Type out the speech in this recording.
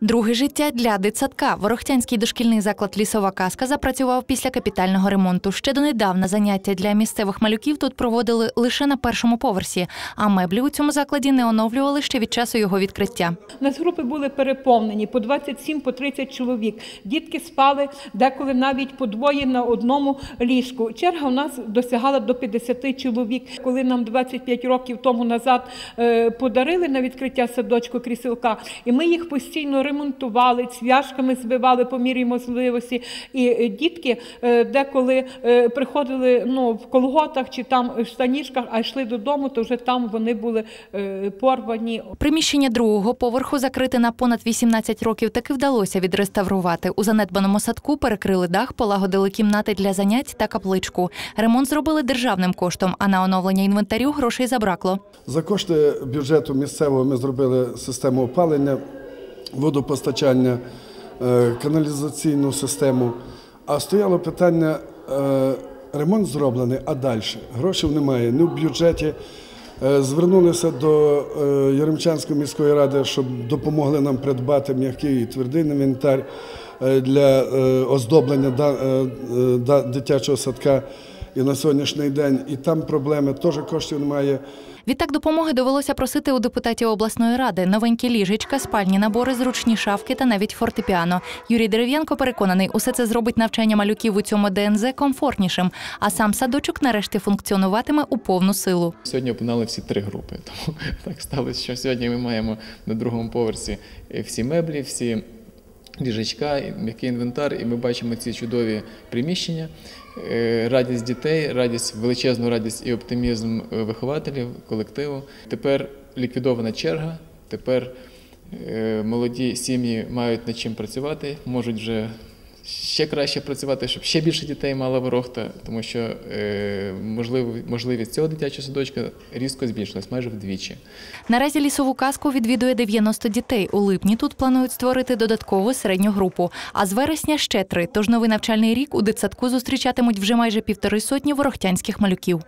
Друге життя для дитсадка. Ворохтянський дошкільний заклад Лісова казка запрацював після капітального ремонту. Ще донедавна заняття для місцевих малюків тут проводили лише на першому поверсі, а меблі у цьому закладі не оновлювали ще від часу його відкриття. У нас групи були переповнені по 27, по 30 чоловік. Дітки спали деколи навіть по двоє на одному ліжку. Черга у нас досягала до 50 чоловік. Коли нам 25 років тому назад е, подарили на відкриття садочку кріселка, і ми їх постійно ремонтували, цвяшками збивали по мірі можливості. І е, дітки е, деколи е, приходили ну, в колготах чи там в штанішках, а йшли додому, то вже там вони були порвані, Приміщення другого поверху закрите на понад 18 років таки вдалося відреставрувати. У занедбаному садку перекрили дах, полагодили кімнати для занять та капличку. Ремонт зробили державним коштом, а на оновлення інвентарю грошей забракло. За кошти бюджету місцевого ми зробили систему опалення, водопостачання, е, каналізаційну систему. А стояло питання, е, ремонт зроблений, а далі? Грошей немає. ні в бюджеті. Е, Звернулися до Яремчанської міської ради, щоб допомогли нам придбати м'який і твердий інвентар для оздоблення дитячого садка. І на сьогоднішній день і там проблеми, теж коштів немає. Відтак допомоги довелося просити у депутатів обласної ради новенькі ліжечка, спальні набори, зручні шафки та навіть фортепіано. Юрій Дерев'янко переконаний, усе це зробить навчання малюків у цьому ДНЗ комфортнішим, а сам садочок нарешті функціонуватиме у повну силу. Сьогодні опинали всі три групи. Тому так сталося, що сьогодні ми маємо на другому поверсі е, всі меблі, всі ліжечка, м'який інвентар, і ми бачимо ці чудові приміщення. Е, Радість дітей, радість, величезну радість і оптимізм е, вихователів, колективу. Тепер ліквідована черга, тепер е, молоді сім'ї мають над чим працювати, можуть вже ще краще працювати, щоб ще більше дітей мала ворохта, тому що е, можливість цього дитячого садочка різко збільшилась майже вдвічі. Наразі лісову казку відвідує 90 дітей. У липні тут планують створити додаткову середню групу. А з вересня ще три. Тож новий навчальний рік у дитсадку зустрічатимуть вже майже півтори сотні ворохтянських малюків.